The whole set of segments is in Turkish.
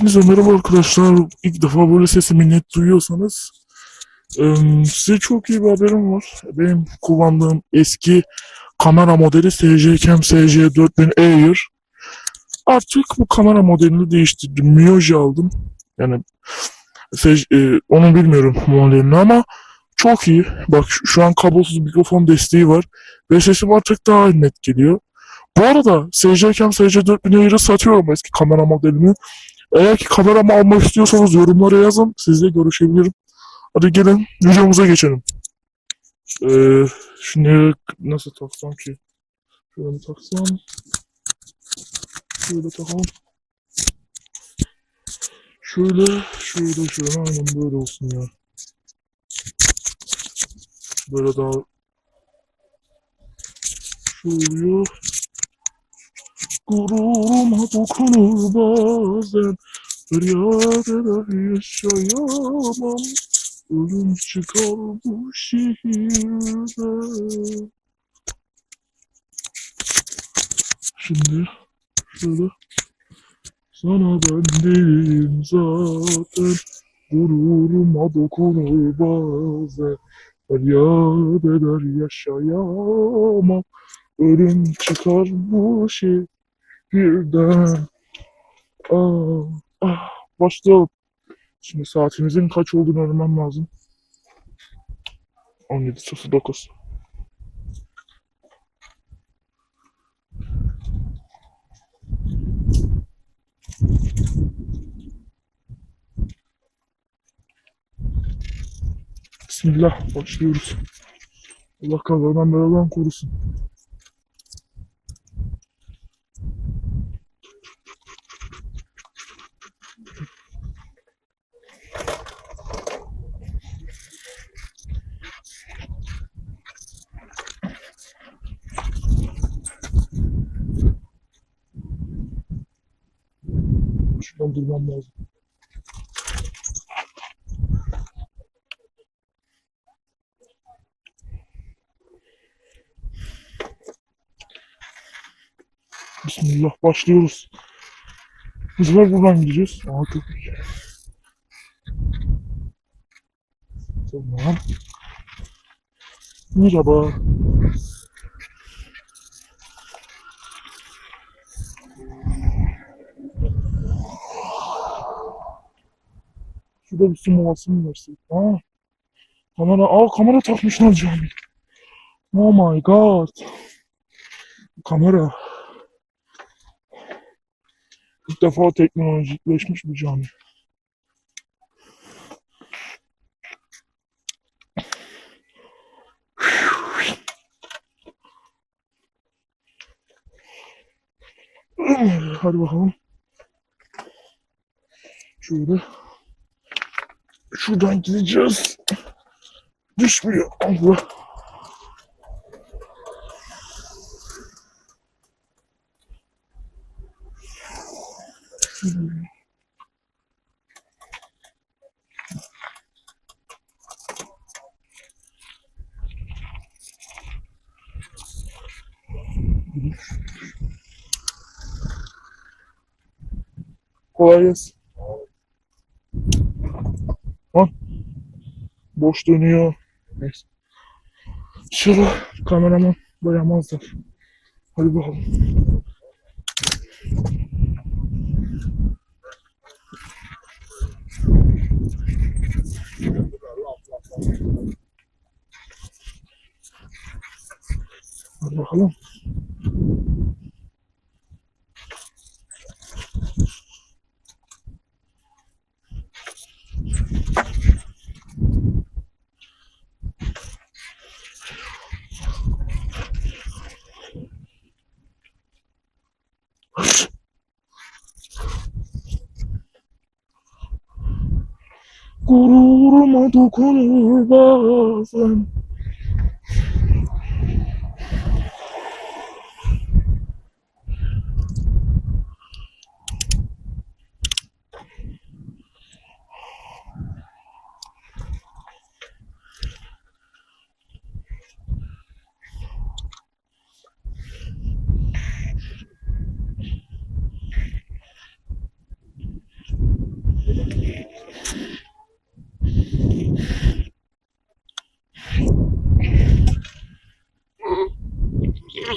Hepinize merhaba arkadaşlar. İlk defa böyle sesimi net duyuyorsanız size çok iyi bir haberim var. Benim kullandığım eski kamera modeli SJCam SJ4000 Air. Artık bu kamera modelini değiştirdim. Mioji aldım. Yani SJ, eee, onu bilmiyorum modelini ama çok iyi. Bak şu, an kablosuz mikrofon desteği var. Ve sesim artık daha net geliyor. Bu arada SJCam SJ4000 Air'ı satıyorum eski kamera modelini. Eğer ki kameramı almak istiyorsanız yorumlara yazın. Sizle görüşebilirim. Hadi gelin videomuza geçelim. Ee, şimdi nasıl taksam ki? Şöyle taksam? Şöyle takalım. Şöyle, şöyle, şöyle. Aynen böyle olsun ya. Böyle daha şöyle. Gururuma dokunur bazen. Feryat eder yaşayamam. Ölüm çıkar bu şehirde. Şimdi şöyle. Sana ben değilim zaten. Gururuma dokunur bazen. Feryat eder yaşayamam. Ölüm çıkar bu şehirden Aa, ah, başlayalım. Şimdi saatimizin kaç olduğunu öğrenmem lazım. 17.09. Bismillah başlıyoruz. Allah kazadan beladan korusun. Durmam lazım. Bismillah başlıyoruz. Bu sefer buradan gideceğiz. Aa köpek. Tamam. Merhaba. Şurada bir mı versek? Aa, kamera, aa kamera takmışlar cami. Oh my god. Kamera. İlk defa teknolojikleşmiş bir cami. Hadi bakalım. Şöyle. Şuradan gideceğiz. Düşmüyor. Allah. Kolay gelsin. Lan. Boş dönüyor. Neyse. Şurada kameraman dayanmazlar. Hadi bakalım. Hadi bakalım. Gururuma dokunur bazen.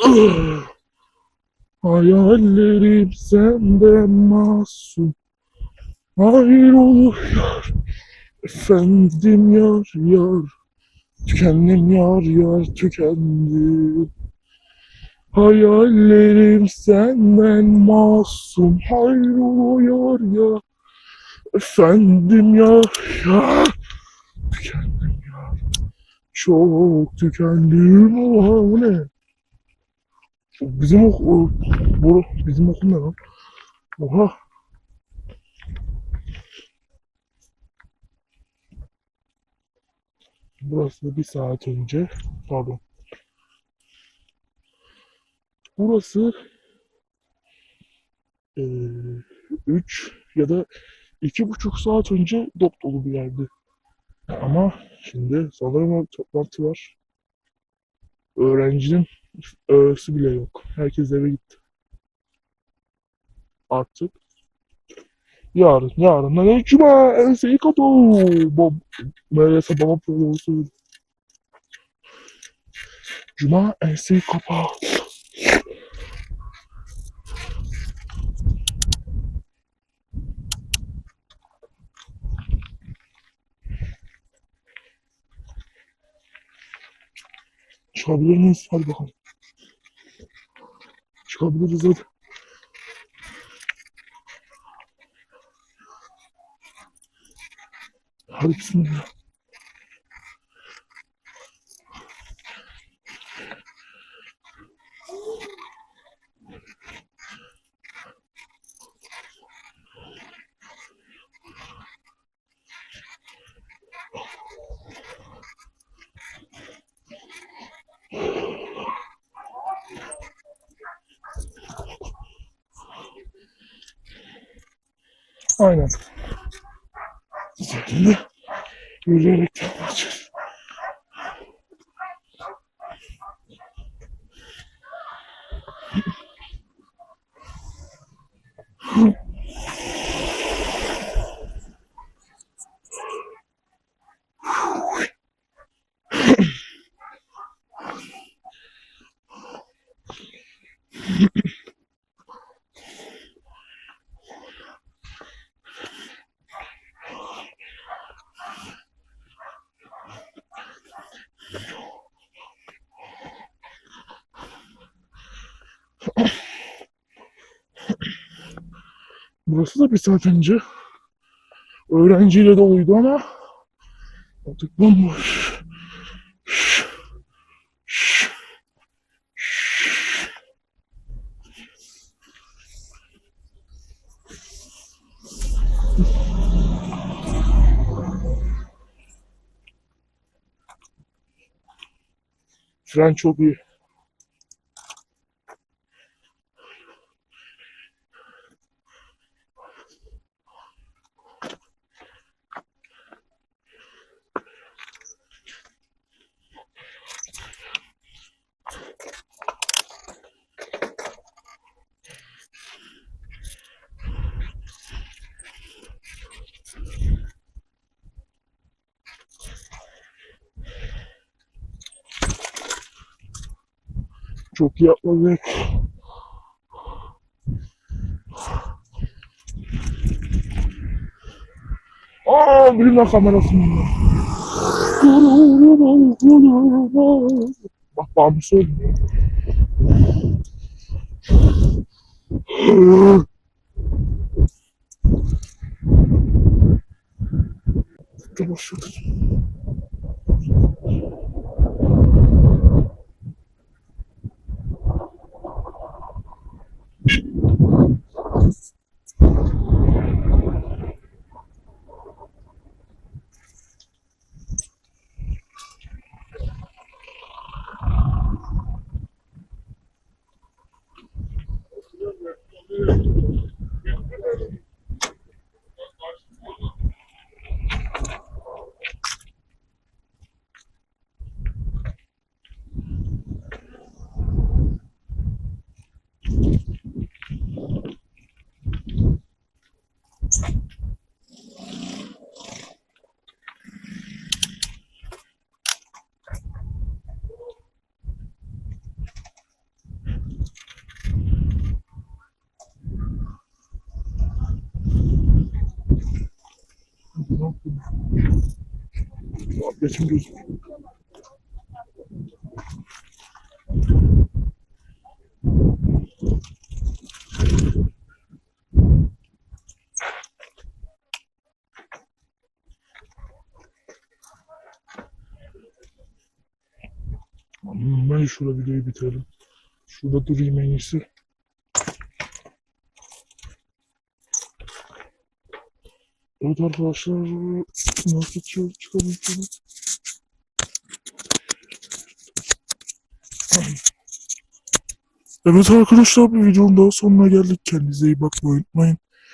Hayallerim senden masum. Olur yar Efendim yar yar. Tükendim yar yar tükendim. Hayallerim senden masum. Olur yar Efendim yar yar. Tükendim yar. Çok tükendim. Oha bu ne? Bizim okul, bu, bizim okul ne lan? Oha. Burası bir saat önce, pardon. Burası eee üç ya da iki buçuk saat önce dop dolu bir yerdi. Ama şimdi sanırım toplantı var. Öğrencinin öğresi bile yok. Herkes eve gitti. Artık yarın, yarın ne cuma enseyi kato. Bob, meğerse baba proloğu Cuma enseyi kapa. Çıkabilir miyiz? Hadi bakalım. Çıkabiliriz hadi. Hadi bismillah. Aynen. Şimdi yürüyerek devam. Burası da bir saat önce öğrenciyle doluydu ama artık bomboş. Fren çok iyi. Çok iyi atladık. Aa, bilimler kamerasında. Bak bağımlısı oldu. Dur başladı. Hmm, Ben şurada videoyu bitirelim. Şurada durayım en iyisi. Evet arkadaşlar çık çıkalım şunu. Evet arkadaşlar bir videonun daha sonuna geldik. Kendinize iyi bakmayı unutmayın.